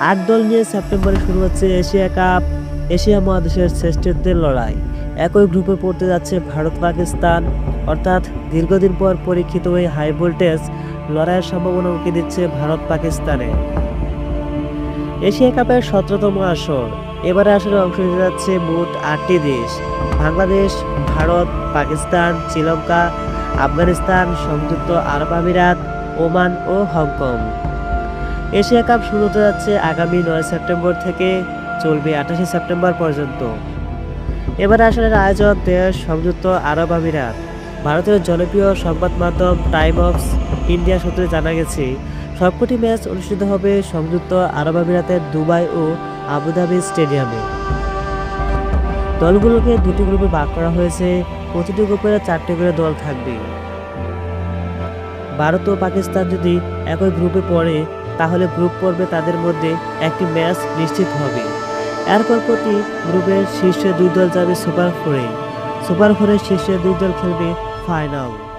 আট দল নিয়ে সেপ্টেম্বরে শুরু হচ্ছে এশিয়া কাপ, এশিয়া মহাদেশের শ্রেষ্ঠত্বের লড়াই। একই গ্রুপে পড়তে যাচ্ছে ভারত, পাকিস্তান। অর্থাৎ দীর্ঘদিন পর পরীক্ষিত হয়ে হাই ভোল্টেজ লড়াইয়ের সম্ভাবনা উঁকি দিচ্ছে ভারত, পাকিস্তানে। এশিয়া কাপের সতেরোতম আসর। এবারে আসরে অংশ নিতে যাচ্ছে মোট আটটি দেশ। বাংলাদেশ, ভারত, পাকিস্তান, শ্রীলঙ্কা, আফগানিস্তান, সংযুক্ত আরব আমিরাত, ওমান ও হংকং। এশিয়া কাপ শুরু হতে যাচ্ছে আগামী নয় সেপ্টেম্বর থেকে, চলবে আঠাশে সেপ্টেম্বর পর্যন্ত। এবার আসরের আয়োজক দেশ সংযুক্ত আরব আমিরাত। ভারতের জনপ্রিয় সংবাদ মাধ্যম টাইম অফ ইন্ডিয়া সূত্রে জানা গেছে, সবকটি ম্যাচ অনুষ্ঠিত হবে সংযুক্ত আরব আমিরাতের দুবাই ও আবুধাবি স্টেডিয়ামে। দলগুলোকে দুটি গ্রুপে ভাগ করা হয়েছে, প্রতিটি গ্রুপে চারটি করে দল থাকবে। ভারত ও পাকিস্তান যদি একই গ্রুপে পড়ে তাহলে গ্রুপ পর্বে তাদের মধ্যে একটি ম্যাচ নিশ্চিত হবে। এরপর প্রতি গ্রুপের শীর্ষে দুই দল যাবে সুপার ফোরে। সুপার ফোরের শীর্ষে দুই দল খেলবে ফাইনাল।